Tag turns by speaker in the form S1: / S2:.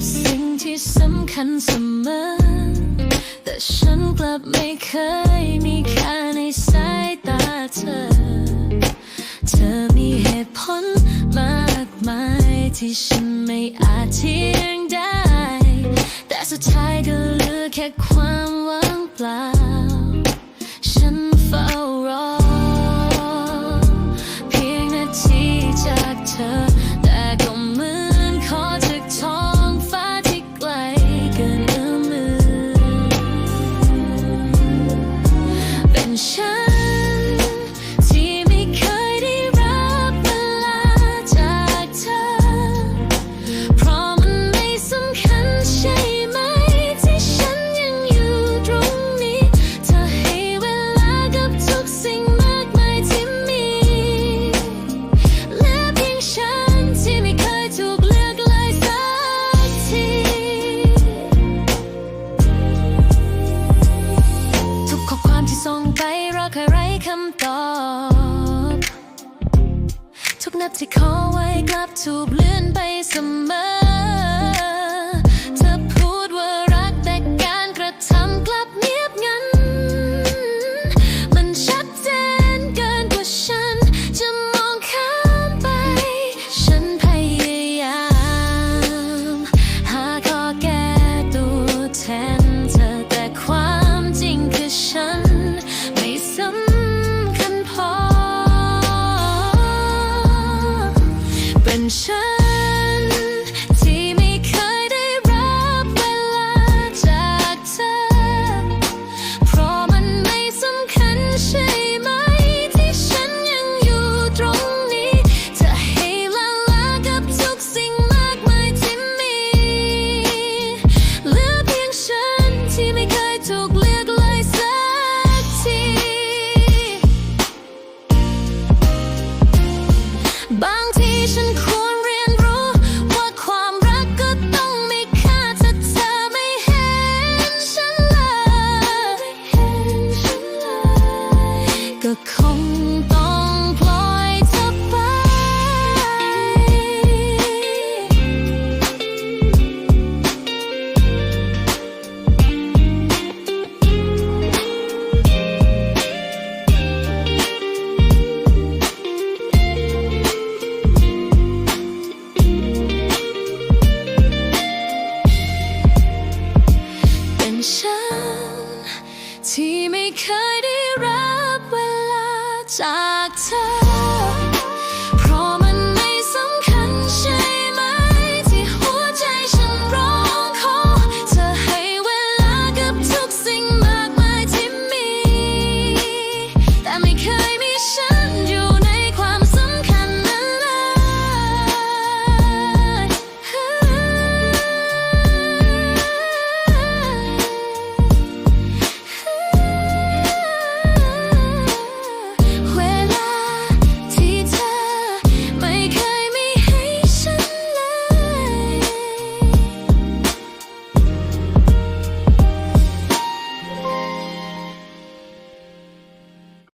S1: ับสิ่งที่สำคัญเสมอ แต่ฉันกลับไม่เคยมีค่าในสายตาเธอ เธอมีเหตุผลมากมายที่ฉันไม่อาจเทียงได้ แต่สุดท้ายก็เหลือแค่ความว่างเปล่า ใครไร้คำตอบ ทุกนัดที่ขอไว้กลับถูกเลื่อนไปเสมอ 深 ก็คงต้องปล่อยเธอไป เป็นฉันที่ไม่เคย time.